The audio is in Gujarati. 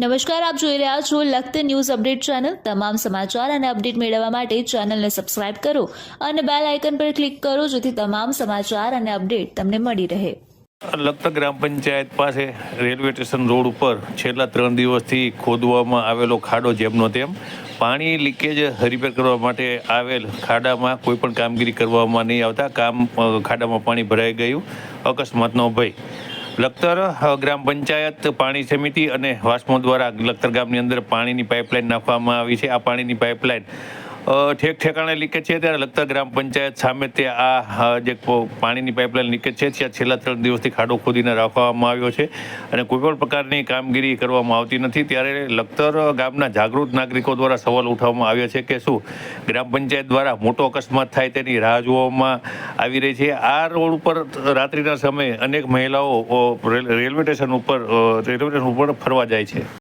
નમસ્કાર, આપ જોઈ રહ્યા છો લખત ન્યૂઝ અપડેટ ચેનલ. તમામ સમાચાર અને અપડેટ મેળવવા માટે ચેનલને સબસ્ક્રાઇબ કરો અને બેલ આઇકન પર ક્લિક કરો જેથી તમામ સમાચાર અને અપડેટ તમને મળી રહે. લખત ગ્રામ પંચાયત પાસે રેલવે સ્ટેશન રોડ ઉપર છેલ્લા ત્રણ દિવસથી ખોદવામાં આવેલો ખાડો જેમનો તેમ પાણી લીકેજ રિપેર કરવા માટે આવેલ ખાડામાં કોઈ પણ કામગીરી કરવામાં નહીં આવતા. કામ ખાડામાં પાણી ભરાઈ ગયું. અકસ્માતનો ભય. લખતર ગ્રામ પંચાયત, પાણી સમિતિ અને વાસ્મો દ્વારા લખતર ગામની અંદર પાણીની પાઇપલાઇન નાખવામાં આવી છે. આ પાણીની પાઇપલાઇન ઠેક ઠેકાણે લીકેજ છે. ત્યારે લખતર ગ્રામ પંચાયત સામે તે આ જે પાણીની પાઇપલાઇન લીકેજ છે, ત્યાં છેલ્લા ત્રણ દિવસથી ખાડો ખોદીને રાખવામાં આવ્યો છે અને કોઈપણ પ્રકારની કામગીરી કરવામાં આવતી નથી. ત્યારે લખતર ગામના જાગૃત નાગરિકો દ્વારા સવાલ ઉઠાવવામાં આવ્યો છે કે શું ગ્રામ પંચાયત દ્વારા મોટો અકસ્માત થાય તેની રાહ જોવામાં આવી રહી છે. આ રોડ ઉપર રાત્રિના સમયે અનેક મહિલાઓ રેલ- રેલવે સ્ટેશન ઉપર રેલવે સ્ટેશન ઉપર ફરવા જાય છે.